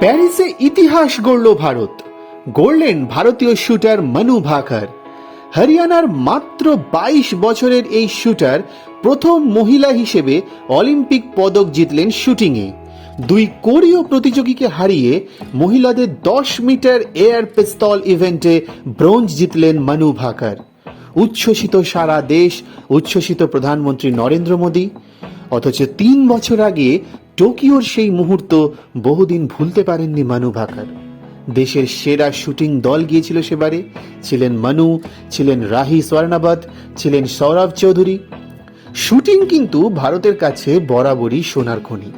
প্যারিসে ইতিহাস গড়ল ভারত। গড়লেন ভারতীয় শুটার মনু ভাকার। হরিয়ানার মাত্র বাইশ বছরের এই শুটার প্রথম মহিলা হিসেবে অলিম্পিক পদক জিতলেন শুটিংয়ে। দুই কোরীয় প্রতিযোগীকে হারিয়ে মহিলাদের দশ মিটার এয়ার পিস্তল ইভেন্টে ব্রোঞ্জ জিতলেন মনু ভাকার। উচ্ছ্বসিত সারা দেশ, উচ্ছ্বসিত প্রধানমন্ত্রী নরেন্দ্র মোদী। অথচ তিন বছর আগে টোকিওর সেই মুহূর্ত বহুদিন ভুলতে পারেননি মানু ভাকার। দেশের সেরা শুটিং দল গিয়েছিল সেবারে। ছিলেন মানু, ছিলেন রাহি স্বর্ণাবাদ ছিলেন সৌরভ চৌধুরী। শুটিং কিন্তু ভারতের কাছে বরাবরই সোনার খনি।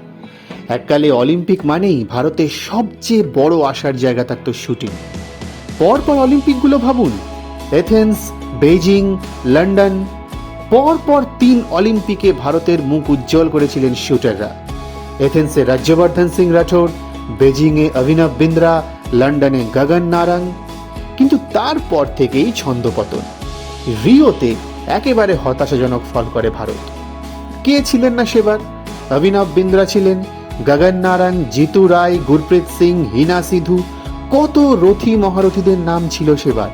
এককালে অলিম্পিক মানেই ভারতের সবচেয়ে বড় আশার জায়গা থাকত শুটিং। পরপর অলিম্পিকগুলো ভাবুন। এথেন্স বেজিং লন্ডন, পরপর তিন অলিম্পিকে ভারতের মুখ উজ্জ্বল করেছিলেন শুটাররা। এথেন্সে রাজ্যবর্ধন সিং রাঠোর বেজিংয়ে অভিনব বিন্দ্রা, লন্ডনে গগন নারাং, কিন্তু তারপর থেকেই ছন্দপতন। রিওতে একেবারে হতাশাজনক ফল করে ভারত। কে ছিলেন না সেবার? অভিনব বিন্দ্রা ছিলেন, গগন নারাং, জিতু রায়, গুরপ্রীত সিং, হিনা সিধু, কত রথী মহারথীদের নাম ছিল সেবার?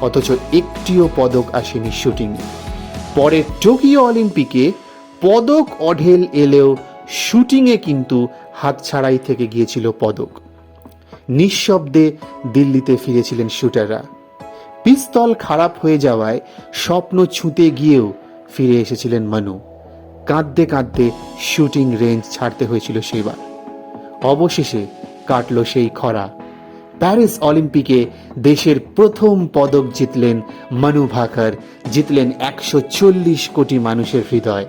অথচ একটিও পদক আসেনি শুটিং পরে টোকিও অলিম্পিকে পদক অঢেল এলেও শুটিংয়ে কিন্তু হাতছাড়াই থেকে গিয়েছিল পদক। নিঃশব্দে দিল্লিতে ফিরেছিলেন শুটাররা। পিস্তল খারাপ হয়ে যাওয়ায় স্বপ্ন ছুঁতে গিয়েও ফিরে এসেছিলেন মনু। কাঁদতে কাঁদতে শুটিং রেঞ্জ ছাড়তে হয়েছিল সেবার। অবশেষে কাটল সেই খরা। প্যারিস অলিম্পিকে দেশের প্রথম পদক জিতলেন মনু ভাকার, জিতলেন একশো চল্লিশ কোটি মানুষের হৃদয়।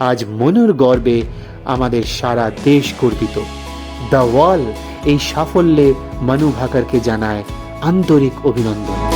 আজ মনুর গর্বে আমাদের সারা দেশ গর্বিত। দ্য ওয়াল এই সাফল্যে মানু ভাকারকে জানায় আন্তরিক অভিনন্দন।